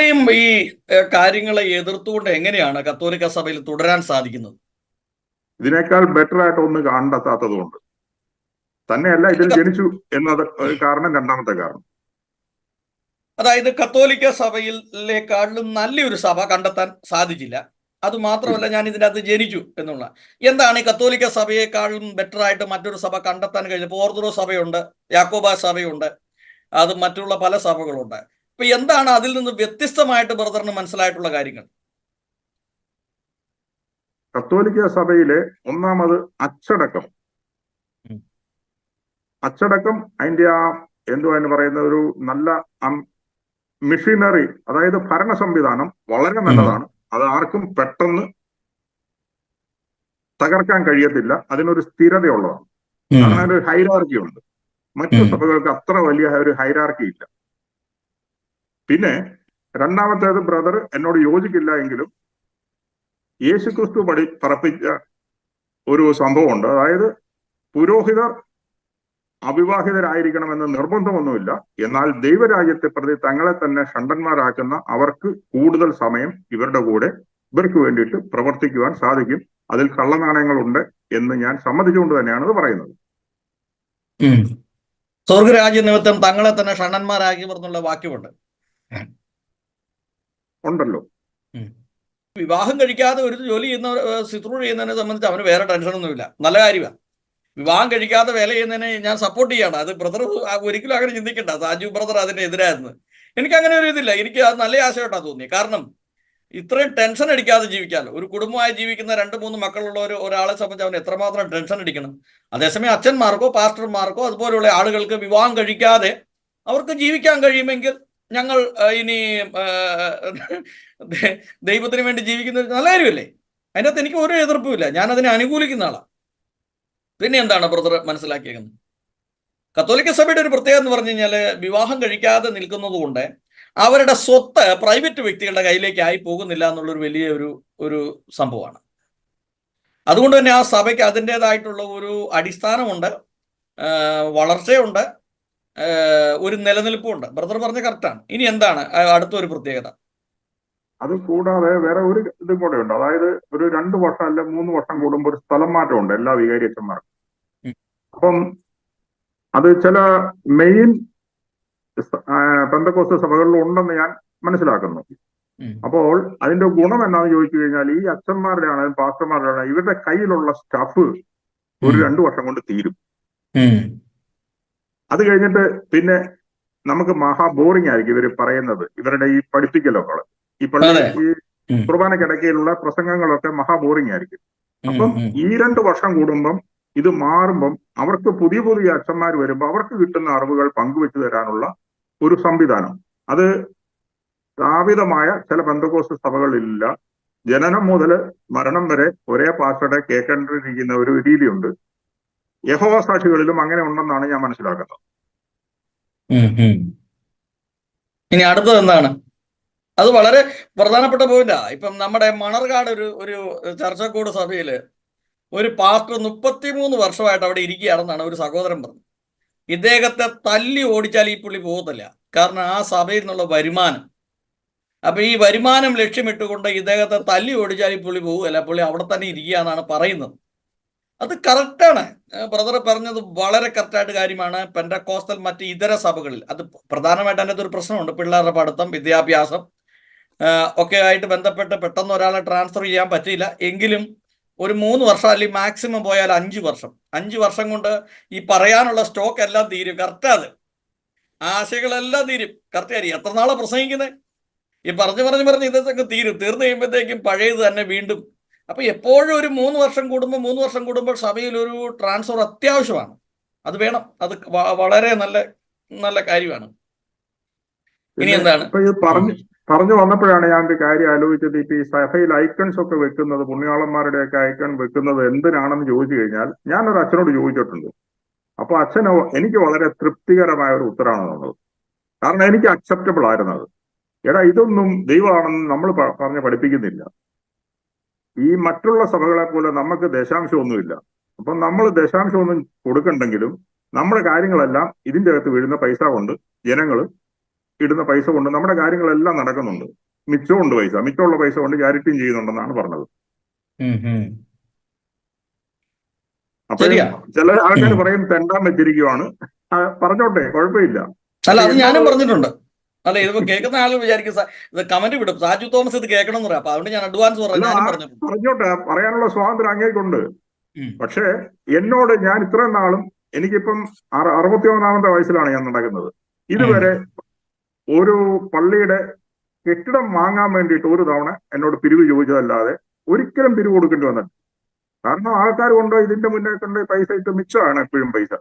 ഇത്രയും ഈ കാര്യങ്ങളെ എതിർത്തുകൊണ്ട് എങ്ങനെയാണ് കത്തോലിക്ക സഭയിൽ തുടരാൻ സാധിക്കുന്നത്? ഇതിനേക്കാൾ ബെറ്റർ ആയിട്ട് ഒന്ന് കണ്ടെത്താത്തത് കൊണ്ട് തന്നെയല്ല ഇതിൽ ജനിച്ചു എന്നത് ഒരു കാരണം രണ്ടാമത്തെ കാരണം. അതായത് കത്തോലിക്ക സഭയിലേക്കാളും നല്ലൊരു സഭ കണ്ടെത്താൻ സാധിച്ചില്ല. അത് മാത്രമല്ല ഞാൻ ഇതിനകത്ത് ജനിച്ചു എന്നുള്ള. എന്താണ് ഈ കത്തോലിക്ക സഭയെക്കാളും ബെറ്റർ ആയിട്ട് മറ്റൊരു സഭ കണ്ടെത്താൻ കഴിഞ്ഞപ്പോൾ ഓർത്തഡോക്സ് സഭയുണ്ട് യാക്കോബ സഭയുണ്ട് അത് മറ്റുള്ള പല സഭകളുണ്ട്. അപ്പൊ എന്താണ് അതിൽ നിന്ന് വ്യത്യസ്തമായിട്ട് ബ്രദറിന് മനസ്സിലായിട്ടുള്ള കാര്യങ്ങൾ? കത്തോലിക്ക സഭയിലെ ഒന്നാമത് അച്ചടക്കം. അച്ചടക്കം അതിന്റെ ആ എന്തുവാ എന്ന് പറയുന്ന ഒരു നല്ല മെഷീനറി അതായത് ഭരണ സംവിധാനം വളരെ നല്ലതാണ്. അത് ആർക്കും പെട്ടെന്ന് തകർക്കാൻ കഴിയത്തില്ല. അതിനൊരു സ്ഥിരതയുള്ളതാണ്. അങ്ങനെ ഒരു ഹൈറാർക്കി ഉണ്ട്. മറ്റു. സഭകൾക്ക് അത്ര വലിയ ഒരു ഹൈറാർക്കി ഇല്ല. പിന്നെ രണ്ടാമത്തേത് ബ്രദർ എന്നോട് യോജിക്കില്ല എങ്കിലും യേശുക്രിസ്തു പടി പറപ്പിച്ച ഒരു സംഭവമുണ്ട്. അതായത് പുരോഹിതർ അവിവാഹിതരായിരിക്കണമെന്ന് നിർബന്ധമൊന്നുമില്ല. എന്നാൽ ദൈവരാജ്യത്തെ പ്രതി തങ്ങളെ തന്നെ ഷണ്ടന്മാരാക്കുന്ന അവർക്ക് കൂടുതൽ സമയം ഇവരുടെ കൂടെ ഇവർക്ക് വേണ്ടിയിട്ട് പ്രവർത്തിക്കുവാൻ സാധിക്കും. അതിൽ കള്ളനാണയങ്ങളുണ്ട് എന്ന് ഞാൻ സമ്മതിച്ചുകൊണ്ട് തന്നെയാണ് ഇത് പറയുന്നത്. സ്വർഗരാജ്യ നിമിത്തം തങ്ങളെ തന്നെ ഷണ്ണന്മാരാക്കിയവർ എന്നുള്ള വാക്യമുണ്ട്. ഉണ്ടല്ലോ. വിവാഹം കഴിക്കാതെ ഒരു ജോലി ചെയ്യുന്ന ശുശ്രൂഷ ചെയ്യുന്നതിനെ സംബന്ധിച്ച് അവന് വേറെ ടെൻഷനൊന്നുമില്ല നല്ല കാര്യമാണ് വിവാഹം കഴിക്കാതെ വേല ചെയ്യുന്നതിനെ ഞാൻ സപ്പോർട്ട് ചെയ്യണം. അത് ബ്രദർ ഒരിക്കലും അങ്ങനെ ചിന്തിക്കണ്ട. സാജു ബ്രദർ അതിന്റെ എതിരായിരുന്നു. എനിക്ക് അങ്ങനെ ഒരു ഇതില്ല. എനിക്ക് അത് നല്ല ആശയമായിട്ടാണ് തോന്നിയത് കാരണം ഇത്രയും ടെൻഷൻ അടിക്കാതെ ജീവിക്കാമല്ലോ ഒരു കുടുംബമായി ജീവിക്കുന്ന രണ്ട് മൂന്ന് മക്കളുള്ള ഒരു ഒരാളെ സംബന്ധിച്ച് അവൻ എത്രമാത്രം ടെൻഷൻ അടിക്കണം. അതേസമയം അച്ഛന്മാർക്കോ പാസ്റ്റർമാർക്കോ അതുപോലെയുള്ള ആളുകൾക്ക് വിവാഹം കഴിക്കാതെ അവർക്ക് ജീവിക്കാൻ കഴിയുമെങ്കിൽ ഞങ്ങൾ ഇനി ദൈവത്തിന് വേണ്ടി ജീവിക്കുന്ന നല്ല കാര്യമല്ലേ അതിനകത്ത് എനിക്ക് ഒരു എതിർപ്പുമില്ല ഞാൻ അതിനെ അനുകൂലിക്കുന്ന ആളാണ് പിന്നെ എന്താണ് ബ്രദർ മനസ്സിലാക്കിയേക്കുന്നത്? കത്തോലിക്ക സഭയുടെ ഒരു പ്രത്യേകത എന്ന് പറഞ്ഞു കഴിഞ്ഞാൽ വിവാഹം കഴിക്കാതെ നിൽക്കുന്നത് കൊണ്ട് അവരുടെ സ്വത്ത് പ്രൈവറ്റ് വ്യക്തികളുടെ കയ്യിലേക്ക് ആയി പോകുന്നില്ല എന്നുള്ളൊരു വലിയ ഒരു ഒരു സംഭവമാണ്. അതുകൊണ്ട് തന്നെ ആ സഭയ്ക്ക് അതിന്റെതായിട്ടുള്ള ഒരു അടിസ്ഥാനമുണ്ട് വളർച്ചയുണ്ട് ഒരു നിലനിൽപ്പുണ്ട്. ബ്രദർ പറഞ്ഞ കറക്റ്റാണ്. ഇനി എന്താണ്? അടുത്തൊരു പ്രത്യേകത. അത് കൂടാതെ വേറെ ഒരു ഇതും കൂടെ ഉണ്ട്. അതായത് ഒരു രണ്ട് വർഷം അല്ല മൂന്ന് വർഷം കൂടുമ്പോൾ ഒരു സ്ഥലം മാറ്റമുണ്ട് എല്ലാ വികാരിയച്ചന്മാർക്കും. അപ്പം അത് ചില മെയിൻ പെന്തക്കോസ് സഭകളിൽ ഉണ്ടെന്ന് ഞാൻ മനസ്സിലാക്കുന്നു. അപ്പോൾ അതിന്റെ ഗുണം എന്താണെന്ന് ചോദിച്ചു കഴിഞ്ഞാൽ ഈ അച്ഛന്മാരുടെ ആണെങ്കിലും പാസ്റ്റർമാരുടെ ആണെങ്കിലും ഇവരുടെ കയ്യിലുള്ള സ്റ്റഫ് ഒരു. രണ്ടു വർഷം കൊണ്ട് തീരും. അത് കഴിഞ്ഞിട്ട് പിന്നെ നമുക്ക് മഹാ ബോറിംഗ് ആയിരിക്കും ഇവർ പറയുന്നത്. ഇവരുടെ ഈ പഠിപ്പിക്കലൊക്കെ ഈ പള്ളി. ഈ ഉം. കുർബാനക്കിടക്കയിലുള്ള പ്രസംഗങ്ങളൊക്കെ മഹാ ബോറിംഗ് ആയിരിക്കും. അപ്പം ഈ രണ്ട് വർഷം കൂടുമ്പം ഇത് മാറുമ്പം അവർക്ക് പുതിയ പുതിയ അച്ഛന്മാർ വരുമ്പോൾ അവർക്ക് കിട്ടുന്ന അറിവുകൾ പങ്കുവെച്ചു തരാനുള്ള ഒരു സംവിധാനം. അത് സ്ഥാപിതമായ ചില ബന്ധകോസ് സഭകളില്ല. ജനനം മുതൽ മരണം വരെ ഒരേ പാസ്വേഡ് കേൾക്കേണ്ടിരിക്കുന്ന ഒരു രീതിയുണ്ട്. യഹോവ സാക്ഷികളിലും അങ്ങനെ ഉണ്ടെന്നാണ് ഞാൻ മനസ്സിലാക്കുന്നത്. ഇനി അടുത്തത് എന്താണ്? അത് വളരെ പ്രധാനപ്പെട്ട പോയിന്റാ ഇപ്പം നമ്മുടെ മണർകാട് ഒരു ഒരു ചർച്ചക്കൂട് സഭയിൽ ഒരു പാസ്റ്റർ മുപ്പത്തിമൂന്ന് വർഷമായിട്ട് അവിടെ ഇരിക്കുകയാണെന്നാണ് ഒരു സഹോദരൻ പറഞ്ഞത്. ഇദ്ദേഹത്തെ തല്ലി ഓടിച്ചാൽ ഈ പുള്ളി പോകത്തില്ല. കാരണം ആ സഭയിൽ നിന്നുള്ള വരുമാനം. അപ്പൊ ഈ വരുമാനം ലക്ഷ്യമിട്ടുകൊണ്ട് ഇദ്ദേഹത്തെ തല്ലി ഓടിച്ചാൽ ഈ പുള്ളി പോവുകയല്ല. പുള്ളി അവിടെ തന്നെ ഇരിക്കുക എന്നാണ് പറയുന്നത്. അത് കറക്റ്റാണ്. ബ്രദർ പറഞ്ഞത് വളരെ കറക്റ്റായിട്ട് കാര്യമാണ്. പെൻഡക്കോസ്റ്റൽ മറ്റ് ഇതര സഭകളിൽ അത് പ്രധാനമായിട്ട് അതിന്റെ ഒരു പ്രശ്നമുണ്ട്. പിള്ളേരുടെ പഠിത്തം വിദ്യാഭ്യാസം ഒക്കെ ആയിട്ട് ബന്ധപ്പെട്ട് പെട്ടെന്ന് ഒരാളെ ട്രാൻസ്ഫർ ചെയ്യാൻ പറ്റിയില്ല. എങ്കിലും ഒരു മൂന്ന് വർഷം അല്ലെങ്കിൽ മാക്സിമം പോയാൽ അഞ്ച് വർഷം. അഞ്ച് വർഷം കൊണ്ട് ഈ പറയാനുള്ള സ്റ്റോക്ക് എല്ലാം തീരും. കറക്റ്റാ ആശയങ്ങളെല്ലാം തീരും. കറക്റ്റ് കാര്യം എത്ര നാളെ പ്രസംഗിക്കുന്നത് ഈ പറഞ്ഞു പറഞ്ഞു പറഞ്ഞ് ഇതൊക്കെ തീരും. തീർന്നു കഴിയുമ്പോഴത്തേക്കും പഴയത് തന്നെ വീണ്ടും അപ്പൊ എപ്പോഴും ഒരു മൂന്ന് വർഷം കൂടുമ്പോൾ മൂന്ന് വർഷം കൂടുമ്പോൾ സഭയിൽ ഒരു ട്രാൻസ്ഫർ അത്യാവശ്യമാണ്. അത് വേണം. അത് വളരെ നല്ല നല്ല കാര്യമാണ്. ഇനി എന്താണ്? പറഞ്ഞു വന്നപ്പോഴാണ് ഞാൻ ഒരു കാര്യം ആലോചിച്ചത്. ഇപ്പൊ ഈ സഭയിൽ ഐക്കൺസ് ഒക്കെ വെക്കുന്നത് പുണ്യാളന്മാരുടെ ഒക്കെ ഐക്കൺ വെക്കുന്നത് എന്തിനാണെന്ന് ചോദിച്ചു കഴിഞ്ഞാൽ ഞാൻ ഒരു അച്ഛനോട് ചോദിച്ചിട്ടുണ്ട്. അപ്പൊ അച്ഛന് എനിക്ക് വളരെ തൃപ്തികരമായ ഒരു ഉത്തരമാണ് തന്നത് കാരണം എനിക്ക് അക്സെപ്റ്റബിൾ ആയിരുന്നത് എടാ ഇതൊന്നും ദൈവമാണെന്ന് നമ്മൾ പറഞ്ഞ് പഠിപ്പിക്കുന്നില്ല. ഈ മറ്റുള്ള സഭകളെ പോലെ നമുക്ക് ദശാംശമൊന്നുമില്ല. അപ്പം നമ്മൾ ദശാംശമൊന്നും കൊടുക്കണ്ടെങ്കിലും നമ്മുടെ കാര്യങ്ങളെല്ലാം ഇതിന്റെ അകത്ത് വീഴുന്ന പൈസ കൊണ്ട് ജനങ്ങൾ ഇടുന്ന പൈസ കൊണ്ട് നമ്മുടെ കാര്യങ്ങളെല്ലാം നടക്കുന്നുണ്ട്. മിച്ചമുണ്ട് പൈസ. മിച്ചമുള്ള പൈസ കൊണ്ട് ചാരിറ്റിയും ചെയ്യുന്നുണ്ടെന്നാണ് പറഞ്ഞത്. അപ്പൊ. ചില ആൾക്കാർ പറയും തെണ്ടാൻ വെച്ചിരിക്കുവാണ്. പറഞ്ഞോട്ടെ കുഴപ്പമില്ല. അല്ല അത് ഞാനും പറഞ്ഞിട്ടുണ്ട്. അല്ല ഇതിപ്പോ കേൾക്കുന്ന ആളുകൾ വിചാരിക്കും ഇത് കമന്റ് വിടും സാജു തോമസ് ഇത് കേൾക്കണം എന്ന് പറയാം. അപ്പൊ അതുകൊണ്ട് ഞാൻ അഡ്വാൻസ് പറഞ്ഞു പറഞ്ഞോട്ടെ. പറയാനുള്ള സ്വാതന്ത്ര്യം അങ്ങേക്കുണ്ട്. പക്ഷേ എന്നോട് ഞാൻ ഇത്രയും നാളും എനിക്കിപ്പം അറ- അറുപത്തി ഒന്നാമത്തെ വയസ്സിലാണ് ഞാൻ നടക്കുന്നത്. ഇതുവരെ ഒരു പള്ളിയുടെ കെട്ടിടം വാങ്ങാൻ വേണ്ടിയിട്ട് ഒരു തവണ എന്നോട് പിരിവ് ചോദിച്ചതല്ലാതെ ഒരിക്കലും പിരിവ് കൊടുക്കേണ്ടി വന്നിട്ടില്ല. കാരണം ആൾക്കാർ കൊണ്ടോ ഇതിന്റെ മുന്നേ കൊണ്ട് പൈസ ഇട്ട് മിച്ചമാണ് എപ്പോഴും പൈസ?